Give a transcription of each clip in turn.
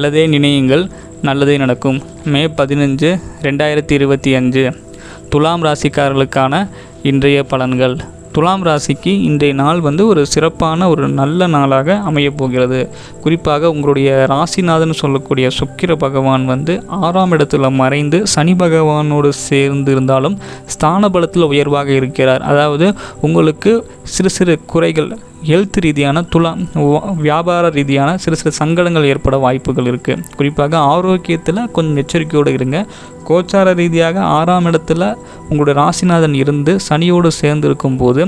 நல்லதே நினையுங்கள் நல்லதே நடக்கும். மே பதினஞ்சு ரெண்டாயிரத்தி இருபத்தி அஞ்சு. துலாம் ராசிக்காரர்களுக்கான இன்றைய பலன்கள். துலாம் ராசிக்கு இன்றைய நாள் வந்து ஒரு சிறப்பான ஒரு நல்ல நாளாக அமையப் போகிறது. குறிப்பாக உங்களுடைய ராசிநாதன் சொல்லக்கூடிய சுக்கிர பகவான் வந்து ஆறாம் இடத்துல மறைந்து சனி பகவானோடு சேர்ந்து இருந்தாலும் ஸ்தான பலத்தில் உயர்வாக இருக்கிறார். அதாவது உங்களுக்கு சிறு சிறு குறைகள் ஹெல்த் ரீதியான துலா வியாபார ரீதியான சிறு சிறு சங்கடங்கள் ஏற்பட வாய்ப்புகள் இருக்குது குறிப்பாக ஆரோக்கியத்தில் கொஞ்சம் எச்சரிக்கையோடு இருங்க. கோச்சார ரீதியாக ஆறாம் இடத்துல உங்களுடைய ராசிநாதன் இருந்து சனியோடு சேர்ந்து இருக்கும்போது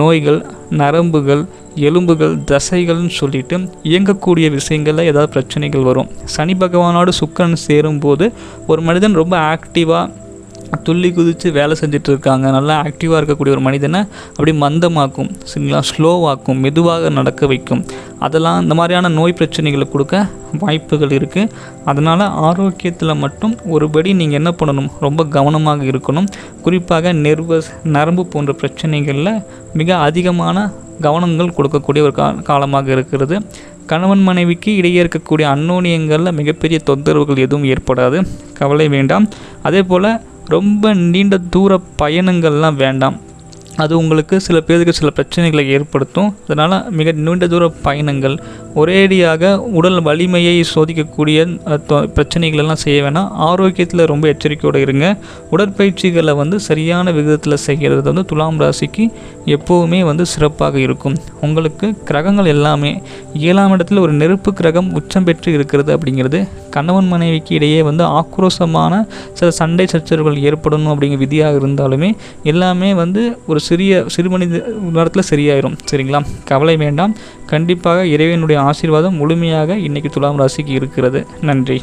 நோய்கள் நரம்புகள் எலும்புகள் தசைகள்னு சொல்லிட்டு இயங்கக்கூடிய விஷயங்களில் ஏதாவது பிரச்சனைகள் வரும். சனி பகவானோடு சுக்கிரன் சேரும்போது ஒரு மனிதன் ரொம்ப ஆக்டிவாக துள்ளி குதித்து வேலை செஞ்சுட்டு இருக்காங்க நல்லா ஆக்டிவாக இருக்கக்கூடிய ஒரு மனிதனை அப்படி மந்தமாக்கும். சரிங்களா? ஸ்லோவாக்கும் மெதுவாக நடக்க வைக்கும். அதெல்லாம் இந்த மாதிரியான நோய் பிரச்சனைகளை கொடுக்க வாய்ப்புகள் இருக்குது அதனால் ஆரோக்கியத்தில் மட்டும் ஒருபடி நீங்கள் என்ன பண்ணணும்? ரொம்ப கவனமாக இருக்கணும். குறிப்பாக நெர்வஸ் நரம்பு போன்ற பிரச்சனைகளில் மிக அதிகமான கவனங்கள் கொடுக்கக்கூடிய ஒரு கா காலமாக இருக்கிறது. கணவன் மனைவிக்கு இடையே இருக்கக்கூடிய அன்னோனியங்களில் மிகப்பெரிய தொந்தரவுகள் எதுவும் ஏற்படாது. கவலை வேண்டாம். அதே போல் ரொம்ப நீண்ட தூர பயணங்கள்லாம் வேண்டாம். அது உங்களுக்கு சில பேருக்கு சில பிரச்சனைகளை ஏற்படுத்தும். அதனால் மிக நீண்ட தூர பயணங்கள் ஒரேடியாக உடல் வலிமையை சோதிக்கக்கூடிய பிரச்சனைகளெல்லாம் செய்ய வேணாம். ஆரோக்கியத்தில் ரொம்ப எச்சரிக்கையோடு இருங்க. உடற்பயிற்சிகளை வந்து சரியான விகிதத்தில் செய்கிறது வந்து துலாம் ராசிக்கு எப்போவுமே வந்து சிறப்பாக இருக்கும். உங்களுக்கு கிரகங்கள் எல்லாமே ஏழாம் இடத்துல ஒரு நெருப்பு கிரகம் உச்சம் பெற்று இருக்கிறது அப்படிங்கிறது கணவன் மனைவிக்கு இடையே வந்து ஆக்ரோஷமான சில சண்டை சச்சரவுகள் ஏற்படணும் அப்படிங்கிற விதியாக இருந்தாலுமே எல்லாமே வந்து ஒரு சிறிய சிறுமனித நேரத்தில் சரியாயிரும். சரிங்களா? கவலை வேண்டாம். கண்டிப்பாக இறைவனுடைய ஆசீர்வாதம் முழுமையாக இன்னைக்கு துலாம் ராசிக்கு இருக்கிறது. நன்றி.